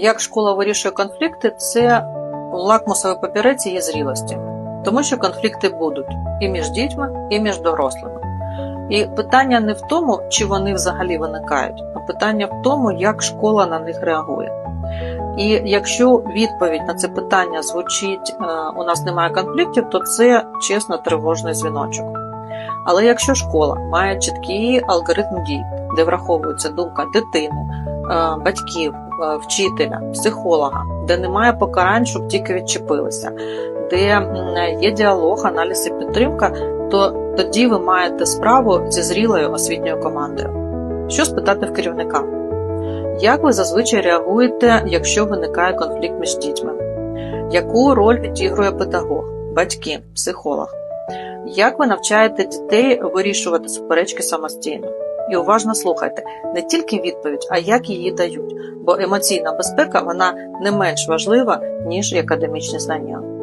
Як школа вирішує конфлікти, це лакмусовий папірець її зрілості, тому що конфлікти будуть і між дітьми, і між дорослими. І питання не в тому, чи вони взагалі виникають, а питання в тому, як школа на них реагує. І якщо відповідь на це питання звучить е, у нас немає конфліктів, то це чесно тривожний дзвіночок. Але якщо школа має чіткий алгоритм дій, де враховується думка дитини, е, батьків, вчителя, психолога, де немає покарань, щоб тільки відчепилися, де є діалог, аналіз і підтримка, то тоді ви маєте справу зі зрілою освітньою командою. Що спитати в керівника? Як ви зазвичай реагуєте, якщо виникає конфлікт між дітьми? Яку роль відігрує педагог, батьки, психолог? Як ви навчаєте дітей вирішувати суперечки самостійно? І уважно слухайте не тільки відповідь, а як її дають, бо емоційна безпека вона не менш важлива, ніж і академічні знання.